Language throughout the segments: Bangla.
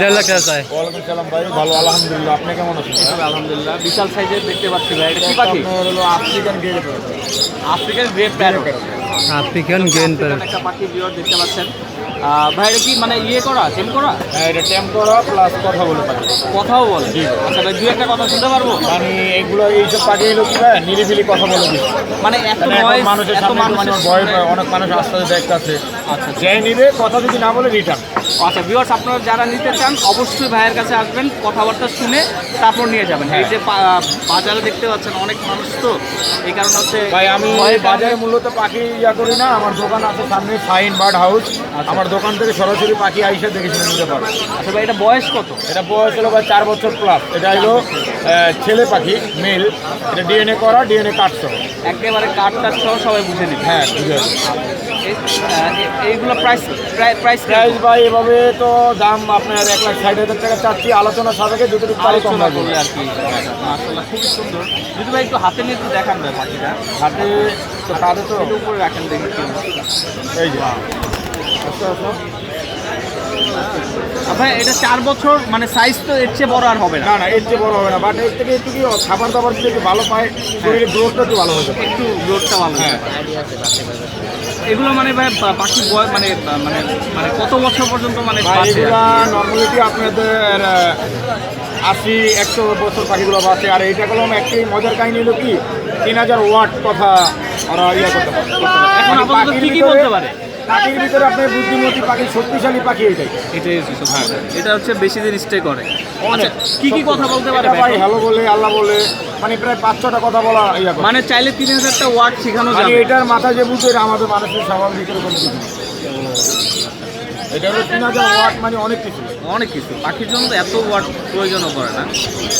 দেড় লাখ টাকা চাই ওয়ালাইকুম সালাম ভাই ভালো আলহামদুলিল্লাহ। আপনি কেমন আছেন? আলহামদুলিল্লাহ। বিশাল সাইজের দেখতে পাচ্ছি ভাই। এটা কি পাখি? হলো African gate African grey parrot African grey parrot একটা পাখি বিয়র দেখতে পাচ্ছেন। ভাই এটা কি মানে ইয়ে করা চেম করা? হ্যাঁ এটা ট্যাম্প করা প্লাস কথা বলে পাখি কথাও বলে? আচ্ছা ভাই দু একটা কথা শুনতে পারব? মানে এইগুলো এইসব পাখি হলো কি ভাই? নিরিবিলি কথা বলে দিচ্ছে। মানে এত মানে নয়েজ মানুষের এত সামনে মানে ভয় পায় অনেক মানুষ আস্তে আস্তে দেখতে আছে আচ্ছা। যে নিবে কথা যদি না বলে রিটার্ন আচ্ছা ভিউয়ার্স আপনারা যারা নিতে চান অবশ্যই ভাইয়ের কাছে আসবেন কথাবার্তা শুনে তারপর নিয়ে যাবেন। এই যে পা- বাজারে দেখতে পাচ্ছেন অনেক মানুষ তো এই কারণে হচ্ছে ভাই আমি বাজারে মূলত পাখি ইয়া করি না আমার দোকান আছে সামনে সাইন বার্ড হাউস আমার দোকান থেকে সরাসরি পাখি আইসা দেখে শুনে নিতে পারো। আচ্ছা ভাই এটা বয়স কত? এটা বয়স হলো ভাই চার বছর প্লাস এটা হলো ছেলে পাখি মেল এটা ডিএনএ করা ডিএনএ কাটছো একেবারে কাঠ টাট সহ সবাই বুঝে নিবে। হ্যাঁ এ- এইগুলো প্রাইস প্রাইস প্রাইস ভাই এভাবে তো দাম আপনার এক লাখ ষাট হাজার টাকা চাচ্ছি। আলোচনা সাপেক্ষে আলোচনা করলে আর কি খুবই সুন্দর। যদি ভাই একটু হাতে নিয়ে একটু দেখান ভাই পাখিটা। হাতে তো তাদের তো। উপরে রাখেন দেখি এই যে। ভাই এটা চার বছর মানে সাইজ তো এর চেয়ে বড় আর হবে না। না না এর চেয়ে বড় হবে না বাট এর থেকে একটু কি খাবার দাবার একটু ভালো পায় শরীরের গ্রোথটা একটু ভালো যাবে। একটু গ্রোথটা ভালো হ্যাঁ এগুলো মানে ভাই পাখির বয়স মানে মানে মানে কত বছর পর্যন্ত মানে? এগুলা নর্মালিটি আপনাদের আশি একশো বছর পাখিগুলো বাঁচে। আর এইটা করলাম একটি মজার কাহিনী হলো কি তিন হাজার ওয়াট কথা। ওরা ইয়ে করতে পারে। এখন আপাতত কি কি বলতে পারে? পাখির ভিতরে আপনার বুদ্ধিমতী পাখি শক্তিশালী পাখি এটাই। এটাই হচ্ছে এটা হচ্ছে বেশি দিন স্টে করে। অনেক। আচ্ছা, কি কি কথা বলতে পারে ভাই হ্যালো বলে আল্লাহ বলে মানে প্রায় পাঁচ ছটা কথা বলা ইয়া মানে চাইলে তিন হাজারটা ওয়ার্ড শেখানো মানে যাবে। এটার মাথা যে বুঝে আমাদের মানুষের স্বাভাবিক কিছু এটা হলো তিন হাজার ওয়াট মানে অনেক কিছু। অনেক কিছু। পাখির জন্য এত ওয়ার্ড প্রয়োজনও পড়ে না।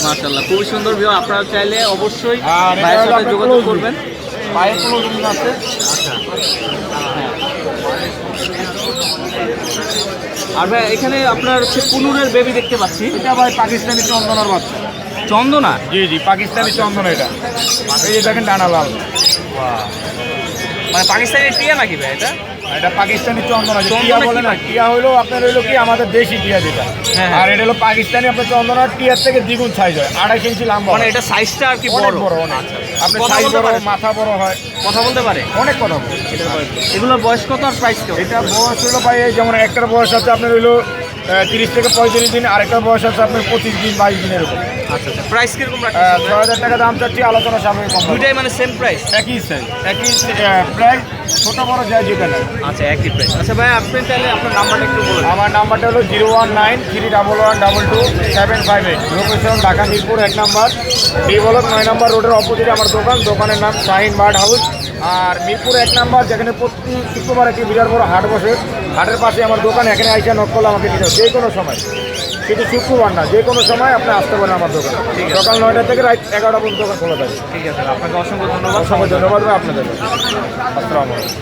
মাশাল্লাহ খুবই সুন্দর ভিউ আপনারা চাইলে অবশ্যই ভাইয়ের সাথে যোগাযোগ করবেন। পায়ে কোনো জিনিস আছে? আর ভাই এখানে আপনার হচ্ছে কুনুরের বেবি দেখতে পাচ্ছি। এটা ভাই পাকিস্তানি চন্দনার বাচ্চা। চন্দনা? জি জি পাকিস্তানি চন্দন এটা। এই দেখেন ডানা লাল। মানে পাকিস্তানি টিয়া নাকি ভাই এটা? এটা পাকিস্তানি চন্দন আছে টিয়া বলে না টিয়া হলো আপনার হলো কি আমাদের দেশি টিয়া যেটা। হ্যাঁ, হ্যাঁ। আর এটা হলো পাকিস্তানি আপনার চন্দনা টিয়ার থেকে দ্বিগুণ সাইজ হয় আড়াই ইঞ্চি লম্বা মানে এটা সাইজটা আর কি বড়? বড় অনেক। আপনার কথা সাইজ বড় মাথা বড় হয়। কথা বলতে পারে অনেক কথা বলে। এগুলোর বয়স কত? আর প্রাইস কত? এটা বয়স হলো ভাই যেমন একটার বয়স আছে আপনার হলো তিরিশ থেকে পঁয়ত্রিশ দিন আরেকটার বয়স আছে আপনার পঁচিশ দিন বাইশ দিন এরকম। আচ্ছা আচ্ছা। প্রাইস কীরকম রাখছেন আহ, ছয় হাজার টাকা দাম চাচ্ছি আলোচনা সামনে দুইটাই মানে সেম প্রাইস একই সাইজ একই প্রায় ছোট বড় যায় যেটা নেয় আচ্ছা একই প্রাইস আচ্ছা ভাই আপনি তাহলে আপনার নাম্বারটা একটু বলুন আমার নাম্বারটা হলো zero one nine three double one double two seven five eight. Location Dhaka Mirpur এক নাম্বার। বি বলক নয় নাম্বার রোডের অপোজিটে আমার দোকান। দোকানের নাম শাহিন বার্ড হাউস। আর মিরপুর এক নাম্বার যেখানে প্রতি শুক্রবার একটি বিরাট বড় হাট বসে। হাটের পাশে আমার দোকান এখানে আইসা নক করলে আমাকে হবে, যে কোনো সময়। শুধু শুক্রবার না যে কোনো সময় আপনি আসতে পারেন আমার দোকান। সকাল নয়টা থেকে রাত এগারোটা পর্যন্ত দোকান খোলা থাকে। ঠিক আছে আপনাকে অসংখ্য ধন্যবাদ। অসংখ্য ধন্যবাদ ভাই আপনাদের আসসালামু আলাইকুম।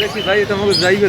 দেখি ভাই আমাকে যাইবে